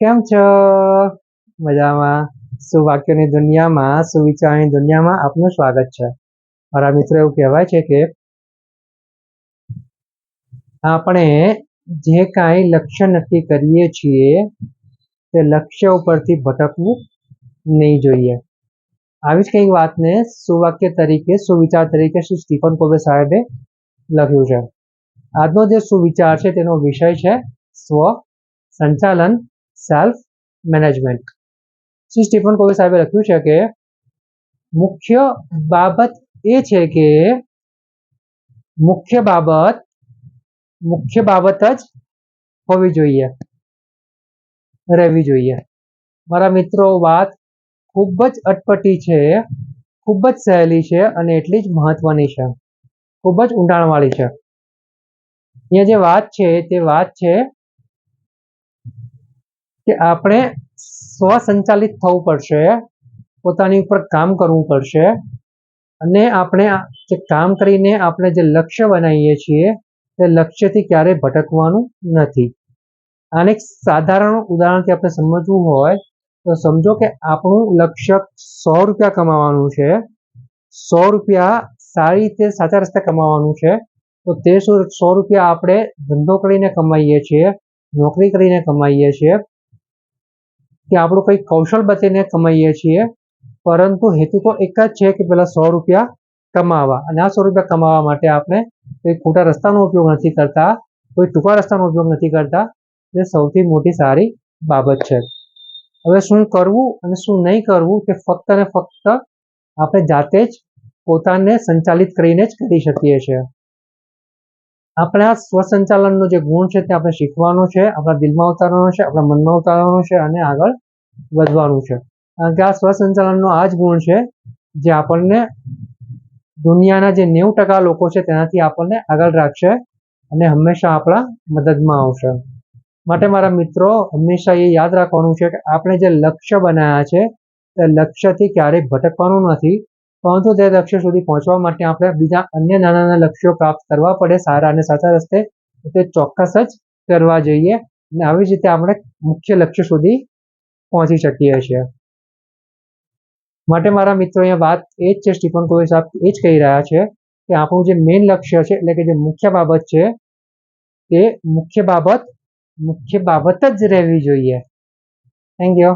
કેમ છો? મજામાં. સુવાક્યની દુનિયામાં, સુવિચારની દુનિયામાં આપનું સ્વાગત છે. મારા મિત્રો, એવું કહેવાય છે કે આપણે જે કાંઈ લક્ષ્ય નક્કી કરીએ છીએ, તે લક્ષ્ય ઉપરથી ભટકવું નહીં જોઈએ. આવી જ કંઈક વાતને સુવાક્ય તરીકે, સુવિચાર તરીકે શ્રી સ્ટીફન કોબે સાહેબે લખ્યું છે. આજનો જે સુવિચાર છે, તેનો વિષય છે સ્વ સંચાલન self management Shri Stephen Covey સાહેબે લખ્યું છે કે, મુખ્ય બાબત એ છે કે, મુખ્ય બાબત મુખ્ય બાબત જ હોવી જોઈએ, રહેવી જોઈએ. મારા મિત્રો, વાત ખૂબ જ અટપટી છે, ખૂબ જ સહેલી છે અને એટલી જ મહત્વની છે. ખૂબ જ ઊંડાણવાળી છે. અહીંયા જે વાત છે, તે વાત છે કે આપણે સ્વસંચાલિત થવું પડશે, પોતાની ઉપર કામ કરવું પડશે, અને આપણે જે કામ કરીને આપણે જે લક્ષ્ય બનાવીએ છીએ, તે લક્ષ્યથી ક્યારેય ભટકવાનું નથી. આને એક સાધારણ ઉદાહરણથી આપણે સમજવું હોય, તો સમજો કે આપણું લક્ષ્ય સો રૂપિયા કમાવાનું છે, સો રૂપિયા સારી રીતે સાચા રસ્તે કમાવાનું છે, તો તે સો રૂપિયા આપણે ધંધો કરીને કમાઈએ છીએ, નોકરી કરીને કમાઈએ છીએ કે આપણું કંઈક કૌશલ બચીને કમાઈએ છીએ, પરંતુ હેતુ તો એક જ છે કે પેલા સો રૂપિયા કમાવા. અને આ સો રૂપિયા કમાવા માટે આપણે કોઈ ખોટા રસ્તાનો ઉપયોગ નથી કરતા, કોઈ ટૂંકા રસ્તાનો ઉપયોગ નથી કરતા. એ સૌથી મોટી સારી બાબત છે. હવે શું કરવું અને શું નહીં કરવું તે ફક્ત ને ફક્ત આપણે જાતે જ પોતાને સંચાલિત કરીને જ કરી શકીએ છીએ. આપણે સ્વસંચાલનનો જે ગુણ છે તે આપણે શીખવાનો છે, આપણા દિલમાં ઉતારવાનો છે, આપણા મનમાં ઉતારવાનો છે અને આગળ વધવાનું છે. કારણ કે આ સ્વસંચાલનનો આ જ ગુણ છે જે આપણને દુનિયાના જે નેવું ટકા લોકો છે તેનાથી આપણને આગળ રાખશે અને હંમેશા આપણા મદદમાં આવશે. માટે મારા મિત્રો, હંમેશા એ યાદ રાખવાનું છે કે આપણે જે લક્ષ્ય બનાવ્યા છે, તે લક્ષ્યથી ક્યારેય ભટકવાનું નથી. પરંતુ તે લક્ષ્ય સુધી પહોંચવા માટે આપણે બીજા અન્ય નાના નાના લક્ષ્યો પ્રાપ્ત કરવા પડે. સારા અને સાચા રસ્તે તે ચોક્કસ જ કરવા જોઈએ અને આવી જ રીતે આપણે મુખ્ય લક્ષ્ય સુધી પહોંચી શકીએ છીએ. માટે મારા મિત્રો અહીંયા વાત એ જ છે, સ્ટીફન કોવી સાહેબ એ જ કહી રહ્યા છે કે આપણું જે મેઇન લક્ષ્ય છે, એટલે કે જે મુખ્ય બાબત છે તે મુખ્ય બાબત મુખ્ય બાબત જ રહેવી જોઈએ. Thank you